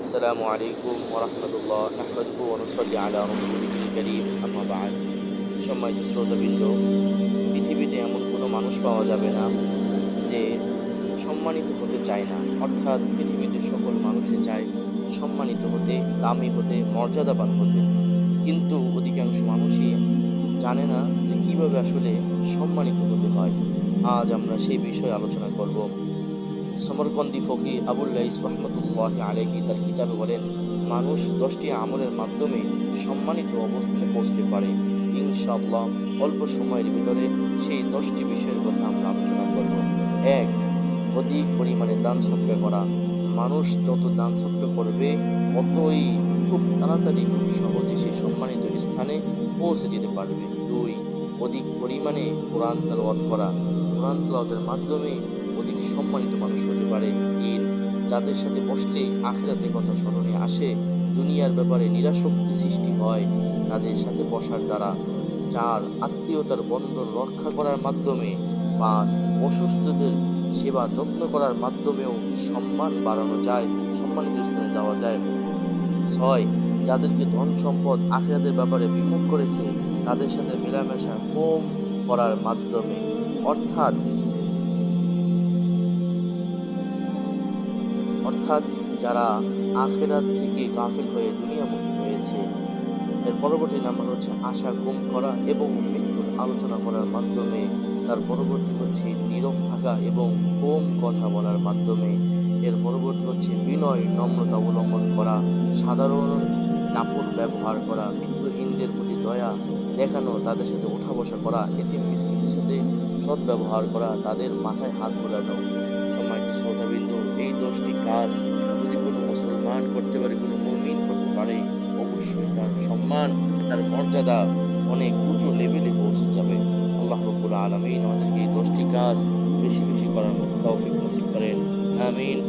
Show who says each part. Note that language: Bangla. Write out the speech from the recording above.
Speaker 1: আসসালামু আলাইকুম ওরহমতুল্লাহ আহমদু অনুসল্লি আলা রসুল করিম আহমাবাদ সম্মানিত শ্রোতবৃন্দ, পৃথিবীতে এমন কোনো মানুষ পাওয়া যাবে না যে সম্মানিত হতে চায় না। অর্থাৎ পৃথিবীতে সকল মানুষে চায় সম্মানিত হতে, দামি হতে, মর্যাদাবান হতে। কিন্তু অধিকাংশ মানুষই জানে না যে কীভাবে আসলে সম্মানিত হতে হয়। আজ আমরা সেই বিষয়ে আলোচনা করব। সমরকন্দি ফকি আবুল্লাইস রহমতুল্লাহ আলহি তার কিতাবে বলেন, মানুষ দশটি আমলের মাধ্যমে সম্মানিত অবস্থানে পৌঁছতে পারে। ইনশাআল্লাহ অল্প সময়ের ভিতরে সেই দশটি বিষয়ের কথা আমরা আলোচনা করব। এক, অধিক পরিমাণে দান সৎকার করা। মানুষ যত দান সৎকার করবে ততই খুব তাড়াতাড়ি, খুব সহজে সে সম্মানিত স্থানে পৌঁছে যেতে পারবে। দুই, অধিক পরিমাণে কোরআন তেলাওয়াত করা। কোরআন তেলাওয়াতের মাধ্যমে অধিক সম্মানিত মানুষ হতে পারে। তিন, যাদের সাথে বসলে আখিরাতের কথা স্মরণে আসে, দুনিয়ার ব্যাপারে নিরাসক্তি সৃষ্টি হয় তাদের সাথে বসার দ্বারা। চার, আত্মীয়তার বন্ধন রক্ষা করার মাধ্যমে। পাঁচ, অসুস্থদের সেবা যত্ন করার মাধ্যমেও সম্মান বাড়ানো যায়, সম্মানিত স্থানে যাওয়া যায়। ছয়, যাদেরকে ধন সম্পদ আখিরাতের ব্যাপারে বিমুখ করেছে, তাদের সাথে মেলামেশা কম করার মাধ্যমে। অর্থাৎ অর্থাৎ যারা আখেরাত থেকে গাফিল হয়ে দুনিয়ামুখী হয়েছে, এর পরবর্তী নাম্বার হচ্ছে আশা কম করা এবং মৃত্যুর আলোচনা করার মাধ্যমে। তার পরবর্তী হচ্ছে নীরব থাকা এবং কম কথা বলার মাধ্যমে। এর পরবর্তী হচ্ছে বিনয় নম্রতা অবলম্বন করা, সাধারণ কাপড় ব্যবহার করা, মৃত্যুহীনদের প্রতি দয়া দেখানো, তাদের সাথে ওঠা বসা করা এটি মিসকিনদের সাথে সৎ ব্যবহার করা, তাদের মাথায় হাত বোলানো। দশটি কাজ যদি কোনো মুসলমান করতে পারে, কোনো মমিন করতে পারে, অবশ্যই তার সম্মান, তার মর্যাদা অনেক উঁচু লেভেলে পৌঁছে যাবে। আল্লাহ রব্বুল আলমিন আমাদেরকে এই দশটি কাজ বেশি বেশি করার মতো তৌফিক নসিব করেন। আমিন।